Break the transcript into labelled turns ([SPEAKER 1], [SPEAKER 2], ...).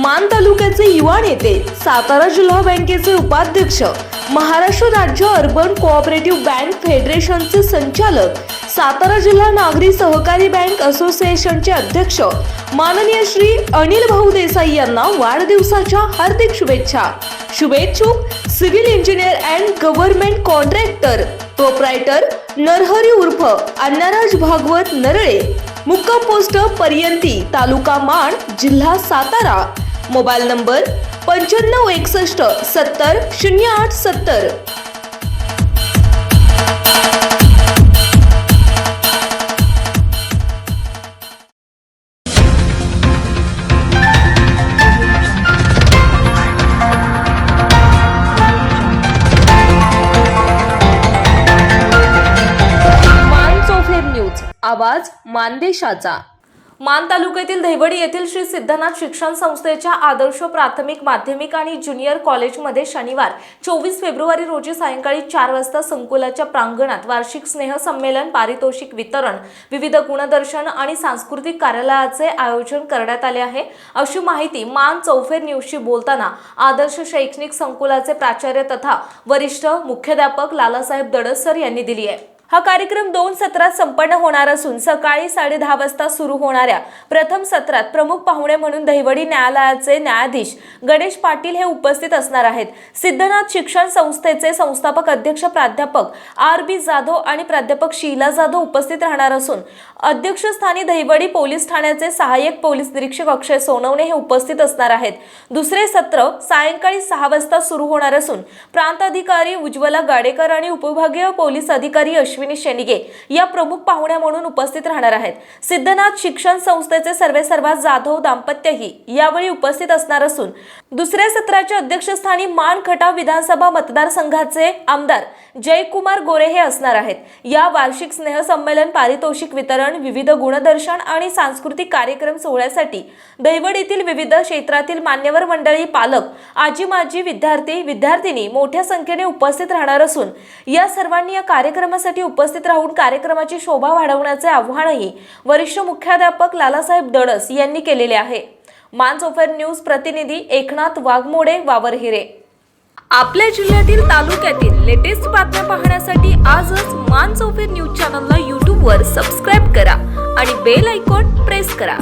[SPEAKER 1] मान तालुक्याचे युवा नेते सातारा जिल्हा बँकेचे उपाध्यक्ष महाराष्ट्र राज्य अर्बन कोऑपरेटिव्ह बँक फेडरेशनचे संचालक सातारा जिल्हा नागरी सहकारी बँक असोसिएशनचे अध्यक्ष माननीय श्री अनिल भाऊ देसाई यांना वाढदिवसाच्या हार्दिक शुभेच्छा. शुभेच्छुक civil engineer and government contractor proprietor Narhari उर्फ अण्णाराज भागवत नरळे मुक्काम पोस्ट पर्यंती तालुका माण जिल्हा सातारा. मोबाईल नंबर पंच्याण्णव एकसष्ट सत्तर शून्य आठ सत्तर. न्यूज आवाज मानदेशाचा. मान तालुक्यातील दहिवडी येथील श्री सिद्धनाथ शिक्षण संस्थेच्या आदर्श प्राथमिक माध्यमिक आणि ज्युनियर कॉलेजमध्ये शनिवार चोवीस फेब्रुवारी रोजी सायंकाळी चार वाजता संकुलाच्या प्रांगणात वार्षिक स्नेहसंमेलन पारितोषिक वितरण विविध गुणदर्शन आणि सांस्कृतिक कार्यालयाचे आयोजन करण्यात आले आहे. अशी माहिती मान चौफेर न्यूजशी बोलताना आदर्श शैक्षणिक संकुलाचे प्राचार्य तथा वरिष्ठ मुख्याध्यापक लालासाहेब दडसर यांनी दिली आहे. हा कार्यक्रम दोन सत्रात संपन्न होणार असून सकाळी साडे दहा वाजता सुरू होणाऱ्या प्रथम सत्रात प्रमुख पाहुणे म्हणून दहिवडी न्यायालयाचे न्यायाधीश गणेश पाटील हे उपस्थित असणार आहेत. सिद्धनाथ शिक्षण संस्थेचे संस्थापक अध्यक्ष प्राध्यापक आर बी जाधव आणि प्राध्यापक शीला जाधव उपस्थित राहणार असून अध्यक्षस्थानी दहिवडी पोलीस ठाण्याचे सहाय्यक पोलीस निरीक्षक अक्षय सोनवणे हे उपस्थित असणार आहेत. दुसरे सत्र सायंकाळी सहा वाजता सुरू होणार असून प्रांत अधिकारी उज्ज्वला गाडेकर आणि उपविभागीय पोलीस अधिकारी अश्विन शेनिगे या प्रमुख पाहुण्या म्हणून उपस्थित राहणार आहेत. सिद्धनाथ शिक्षण संस्थेचे सर्वेसर्वा जाधव दाम्पत्यही यावेळी उपस्थित असणार असून दुसऱ्या सत्राच्या अध्यक्षस्थानी मान खटाव विधानसभा मतदारसंघाचे आमदार जयकुमार गोरे हे असणार आहेत. या वार्षिक स्नेहसंमेलन पारितोषिक वितरण विविध गुणदर्शन आणि सांस्कृतिक कार्यक्रम सोहळ्यासाठी दैवड येथील विविध क्षेत्रातील मान्यवर मंडळी पालक आजी माजी विद्यार्थी विद्यार्थिनी मोठ्या संख्येने उपस्थित राहणार असून या सर्वांनी या कार्यक्रमासाठी उपस्थित राहून कार्यक्रमाची शोभा वाढवण्याचे आव्हानही वरिष्ठ मुख्याध्यापक लालासाहेब दडस यांनी केलेले आहे. मानसोफर न्यूज प्रतिनिधी एकनाथ वाघमोडे वावरहिरे आपल्या जिल्ह्यातील तालुक्यातील लेटेस्ट बातम्या पाहण्यासाठी आजच मान चौफेर न्यूज चॅनलला यूट्यूबवर सबस्क्राईब करा आणि बेल आयकॉन प्रेस करा.